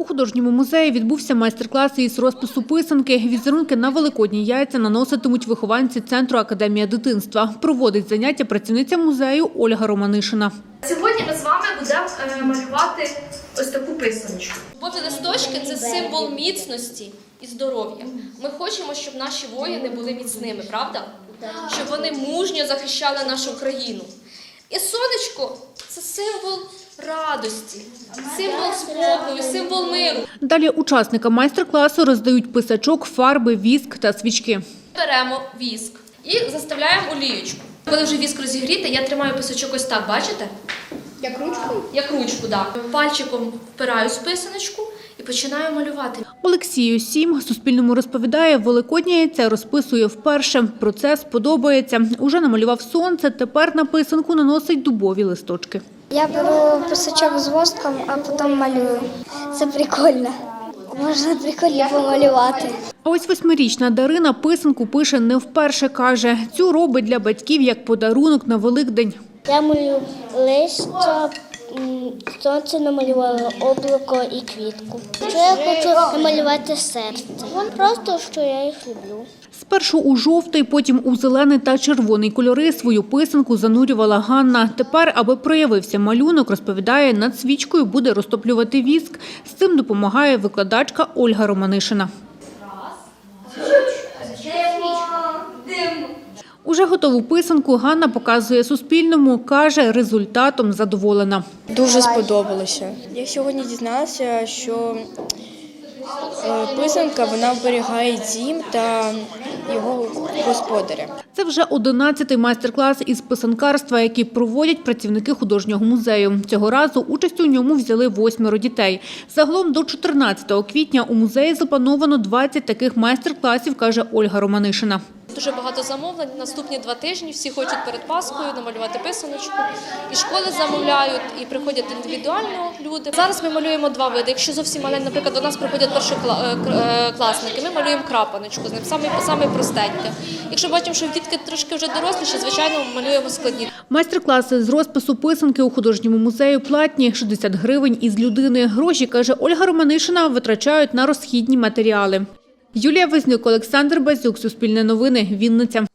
У художньому музеї відбувся майстер-клас із розпису писанки. Візерунки на великодні яйця наноситимуть вихованці центру Академія дитинства. Проводить заняття працівниця музею Ольга Романишина. Сьогодні ми з вами будемо е, малювати ось таку писаночку. Бо листочки це символ міцності і здоров'я. Ми хочемо, щоб наші воїни були міцними, правда? Щоб вони мужньо захищали нашу країну. І сонечко це символ радості, символ спокою, символ миру. Далі учасникам майстер-класу роздають писачок, фарби, віск та свічки. Беремо віск і заставляємо олієчку. Коли вже віск розігріти, я тримаю писачок ось так, бачите? Як ручку? Як ручку, так. Пальчиком впираю списаночку писаночку і починаю малювати. Олексію Сім Суспільному розповідає, великоднє яйце розписує вперше. Процес подобається. Уже намалював сонце, тепер на писанку наносить дубові листочки. Я беру писачок з воском, а потім малюю. Це прикольно. Можна прикольно помалювати. А ось восьмирічна Дарина писанку пише не вперше. Каже, цю робить для батьків як подарунок на Великдень. Я малюю листя, сонце намалювала облако і квітку. Що я хочу намалювати серце. Просто що я їх люблю. Спершу у жовтий, потім у зелений та червоний кольори свою писанку занурювала Ганна. Тепер, аби проявився малюнок, розповідає, над свічкою буде розтоплювати віск. З цим допомагає викладачка Ольга Романишина. Уже готову писанку Ганна показує Суспільному. Каже, результатом задоволена. Дуже сподобалося. Я сьогодні дізналася, що е, писанка вона оберігає дім та його господаря. Це вже 11-й майстер-клас із писанкарства, який проводять працівники художнього музею. Цього разу участь у ньому взяли восьмеро дітей. Загалом до 14 квітня у музеї заплановано 20 таких майстер-класів, каже Ольга Романишина. Дуже багато замовлень. Наступні два тижні всі хочуть перед Паскою намалювати писаночку. І школи замовляють, і приходять індивідуально люди. Зараз ми малюємо два види. Якщо зовсім маленькі, наприклад, до нас приходять першокласники, ми малюємо крапаночку з ним, саме, саме простеньке. Якщо бачимо, що дітки трошки вже доросліші, звичайно, малюємо складні. Майстер-класи з розпису писанки у художньому музеї платні – 60 гривень із людини. Гроші, каже Ольга Романишина, витрачають на розхідні матеріали. Юлія Вознюк, Олександр Базюк, Суспільне новини, Вінниця.